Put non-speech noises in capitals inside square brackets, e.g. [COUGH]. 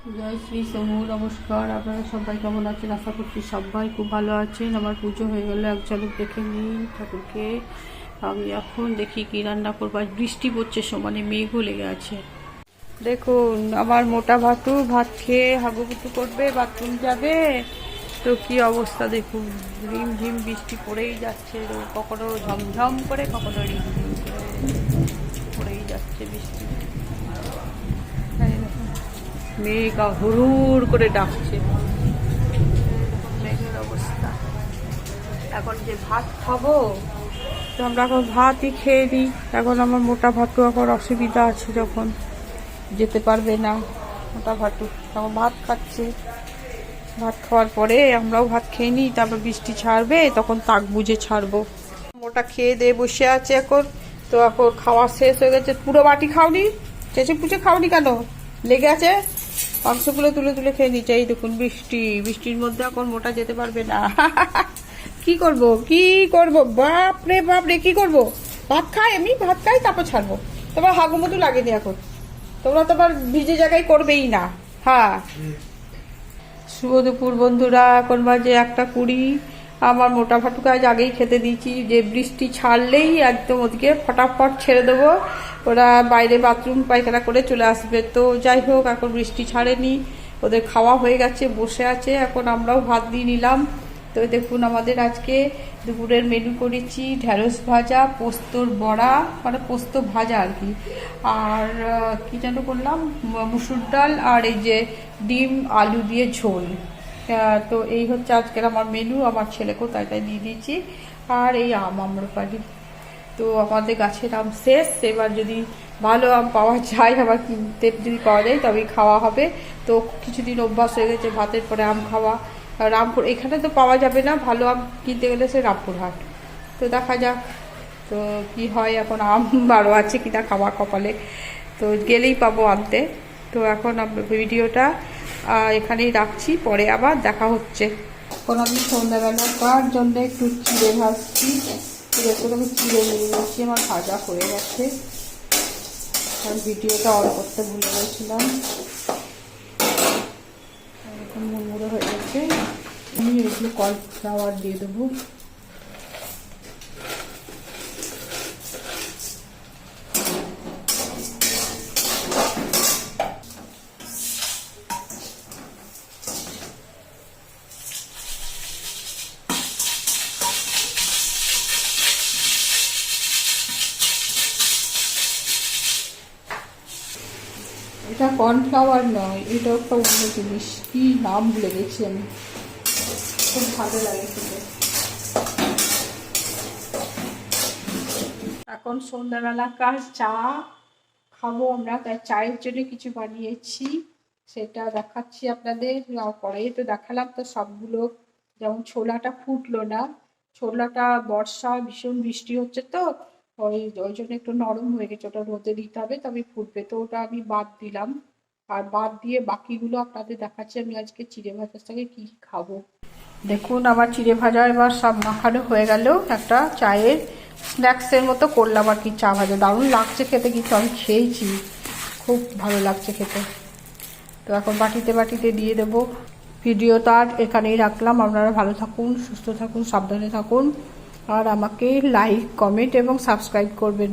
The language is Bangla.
জয় শ্রী সমু, নমস্কার। আপনারা সবাই কেমন আছেন? আশা করছি সবাই খুব ভালো আছেন। আমার পুজো হয়ে গেল এক ঝলক দেখে নিন ঠাকুরকে। আমি এখন দেখি কি রান্না করব। আজ বৃষ্টি পড়ছে সমানে মেঘও লেগে আছে। দেখুন, আমার মোটা ভাতু ভাত খেয়ে হাগুপুতু করবে, বাথরুম যাবে। তো কি অবস্থা দেখুন রিম ঝিম বৃষ্টি পড়েই যাচ্ছে। কখনো ঝমঝম করে, কখনো রিম ঝিম করে পড়েই যাচ্ছে বৃষ্টি। মেঘ হুড় করে ডাকছে। মেঘের অবস্থা। এখন যে ভাত খাব, তো আমরা এখন ভাতই খেয়ে দিই এখন আমার মোটা ভাতু এখন অসুবিধা আছে যখন যেতে পারবে না। মোটা ভাতু তখন ভাত খাচ্ছে। ভাত খাওয়ার পরে আমরাও ভাত খেয়ে নিই, তারপর বৃষ্টি ছাড়বে, তখন তাক বুঝে ছাড়বো। মোটা খেয়ে দিয়ে বসে আছে এখন। তো এখন খাওয়া শেষ হয়ে গেছে। পুরো বাটি খাওনি? চেঁচে পুচে খাওনি কেন? লেগে আছে? মাংসগুলো তুলে তুলে খেয়ে নিচ্ছে। এই দেখুন বৃষ্টি, বৃষ্টির মধ্যে এখন মোটা যেতে পারবে না। [LAUGHS] কি করব কি করব? বাপরে বাপরে, কি করব? ভাত খাই, আমি ভাত খাই, তারপর ছাড়বো। তোমার হাগু মতো লাগেনি এখন। তোমরা তো আবার ভিজে জায়গায় করবেই না। হ্যাঁ। শুভ দুপুর বন্ধুরা, এখন বাজে একটা কুড়ি। আমার মোটা ফাটুকা আজ আগেই খেতে দিয়েছি। যে বৃষ্টি ছাড়লেই একদম ওদিকে ফটাফট ছেড়ে দেবো। ওরা বাইরে বাথরুম পায়খানা করে চলে আসবে। তো যাই হোক, এখন বৃষ্টি ছাড়েনি। ওদের খাওয়া হয়ে গেছে, বসে আছে। এখন আমরাও ভাত দিয়ে নিলাম। তো দেখুন, আমাদের আজকে দুপুরের মেনু করেছি ঢ্যাঁড়স ভাজা, পোস্তর বড়া মানে পোস্ত ভাজা আর কি। আর কি যেন করলাম মুসুর ডাল আর এই যে ডিম, আলু দিয়ে ঝোল। তো এই হচ্ছে আজকের আমার মেনু আমার ছেলেকেও তাই তাই দিয়ে দিয়েছি। আর এই আম, আম্রপালি। তো আমাদের গাছের আম শেষ। এবার যদি ভালো আম পাওয়া [LAUGHS] যায়, আবার কিনতে যদি পাওয়া যায়, তবেই খাওয়া হবে। তো কিছুদিন অভ্যাস হয়ে গেছে ভাতের পরে আম খাওয়া। রামপুর, এখানে তো পাওয়া যাবে না। ভালো আম কিনতে গেলে সে রামপুরহাট তো দেখা যাক, তো কি হয় এখন আম [LAUGHS] বারো আছে কিনা খাওয়া কপালে। তো গেলেই পাবো আনতে। তো এখন ভিডিওটা এখানেই রাখছি, পরে আবার দেখা হচ্ছে। আমি সন্ধ্যাবেলা কার জন্য একটু চিড়ে ভাজছি? আমি চিড়ে নিয়ে নিচ্ছি আমার ভাজা হয়ে গেছে। ভিডিওটা অন করতে ভুলে গেছিলাম। মুড়মুড়ে হয়ে গেছে। আমি এগুলো কর্নফ্লাওয়ার দিয়ে দেবো। এটা কর্নফ্লাওয়ার নয়, এটা একটা অন্য জিনিস। কি নাম ভুলে গেছি আমি। খুব ভালো লাগে খেতে। এখন সন্ধ্যাবেলাকার চা খাব আমরা? তাই চায়ের জন্য কিছু বানিয়েছি, সেটা দেখাচ্ছি আপনাদের। পরেই তো দেখালাম, তো সবগুলো যেমন ছোলাটা ফুটলো না। ছোলাটা বর্ষা, ভীষণ বৃষ্টি হচ্ছে তো। ওই ওই জন্য একটু নরম হয়ে গেছে ওটা রোদে দিতে হবে। তবে ফুটবে তো, ওটা আমি বাদ দিলাম। আর বাদ দিয়ে বাকিগুলো আপনাদের দেখাচ্ছি, আমি আজকে চিড়ে ভাজার সঙ্গে কি খাব। দেখুন, আমার চিড়ে ভাজা এবার সব মাখানো হয়ে গেল। একটা চায়ের স্ন্যাক্সের মতো করলাম আর কি, চা ভাজা। দারুণ লাগছে খেতে, কিন্তু আমি খেয়েছি। খুব ভালো লাগছে খেতে। তো এখন বাটিতে বাটিতে দিয়ে দেবো। ভিডিওটা আর এখানেই রাখলাম। আপনারা ভালো থাকুন, সুস্থ থাকুন, সাবধানে থাকুন। আর আমাকে লাইক কমেন্ট এবং সাবস্ক্রাইব করবেন।